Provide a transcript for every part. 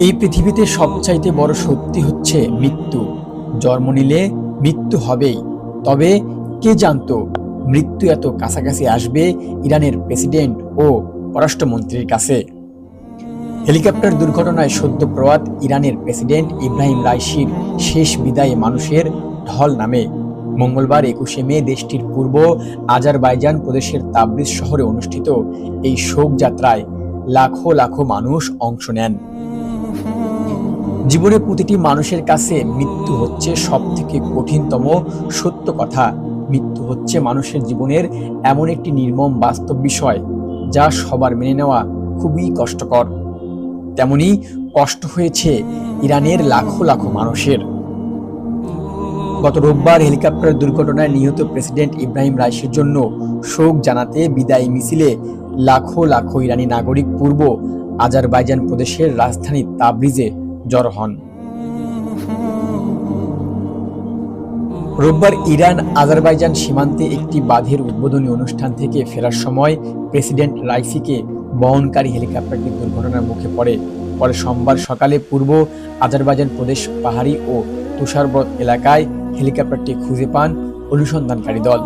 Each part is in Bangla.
এই পৃথিবীতে সবচাইতে বড় সত্যি হচ্ছে মৃত্যু। জন্ম নিলে মৃত্যু হবেই। তবে কে জানতো, মৃত্যু এত কাছাকাছি আসবে ইরানের প্রেসিডেন্ট ও পররাষ্ট্রমন্ত্রীর কাছে। হেলিকপ্টার দুর্ঘটনায় সদ্য প্রয়াত ইরানের প্রেসিডেন্ট ইব্রাহিম রাইসির শেষ বিদায়ে মানুষের ঢল নামে। মঙ্গলবার একুশে মে দেশটির পূর্ব আজারবাইজান প্রদেশের তাবরিজ শহরে অনুষ্ঠিত এই শোকযাত্রায় লাখো লাখো মানুষ অংশ নেন। জীবনে প্রতিটি মানুষের কাছে মৃত্যু হচ্ছে সব থেকে কঠিনতম সত্য কথা। মৃত্যু হচ্ছে মানুষের জীবনের এমন একটি নির্মম বাস্তব বিষয় যা সবার মেনে নেওয়া খুবই কষ্টকর। তেমনি কষ্ট হয়েছে ইরানের লাখো লাখো মানুষের। গত রোববার হেলিকপ্টার দুর্ঘটনায় নিহত প্রেসিডেন্ট ইব্রাহিম রাইসির জন্য শোক জানাতে বিদায়ী মিছিলে লাখো লাখো ইরানি নাগরিক পূর্ব আজারবাইজান প্রদেশের রাজধানী তাবরিজে জড়ো হন। রোববার ইরান আজারবাইজান সীমান্তে একটি বাঁধের উদ্বোধনী অনুষ্ঠান থেকে ফেরার সময় প্রেসিডেন্ট রাইসিকে বহনকারী হেলিকপ্টারটি দুর্ঘটনার মুখে পড়ে। পরে সোমবার সকালে পূর্ব আজারবাইজান প্রদেশ পাহাড়ি ও তুষারবত এলাকায় হেলিকপ্টারটি খুঁজে পান অনুসন্ধানকারী দল।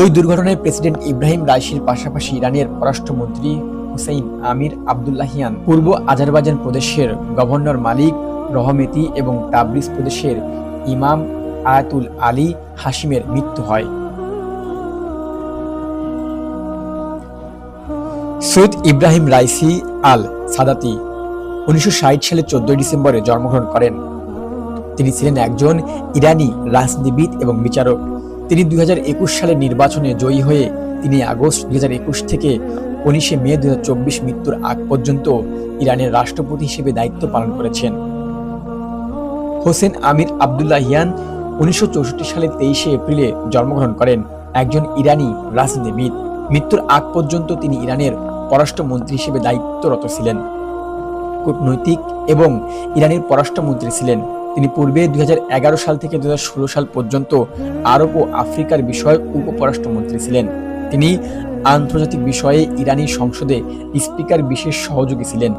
ওই দুর্ঘটনায় প্রেসিডেন্ট ইব্রাহিম রাইসির পাশাপাশি ইরানের পররাষ্ট্রমন্ত্রী হুসাইন আমির আবদুল্লাহিয়ান পূর্ব আজারবাইজান প্রদেশের গভর্নর মালিক, রহমেতি এবং তাবরিজ প্রদেশের ইমাম আয়াতুল আলী হাসিমের মৃত্যু হয়। Syed Ebrahim Raisi Al Sadati উনিশশো সালে চোদ্দই ডিসেম্বরে জন্মগ্রহণ করেন। তিনি ছিলেন একজন ইরানি রাজনীতিবিদ এবং বিচারক। তিনি দুই সালের নির্বাচনে জয়ী হয়ে তিনি আগস্ট দুই হাজার একুশ থেকে উনিশে মে দুই মৃত্যুর আগ পর্যন্ত ইরানের রাষ্ট্রপতি হিসেবে দায়িত্ব পালন করেছেন। হোসেন আমির আবদুল্লাহিয়ান উনিশশো সালে তেইশে এপ্রিলে জন্মগ্রহণ করেন। একজন ইরানি রাজনীতিবিদ। মৃত্যুর আগ পর্যন্ত তিনি ইরানের পররাষ্ট্রমন্ত্রী হিসেবে দায়িত্বরত ছিলেন। কূটনৈতিক এবং ইরানের পররাষ্ট্রমন্ত্রী ছিলেন। তিনি পূর্বে দুই হাজার এগারো সাল থেকে দুই হাজার ষোলো সাল পর্যন্ত আরব ও আফ্রিকার বিষয়ে উপপররাষ্ট্রমন্ত্রী ছিলেন। তিনি আন্তর্জাতিক বিষয়ে ইরানি সংসদে স্পিকার বিশেষ সহযোগী ছিলেন।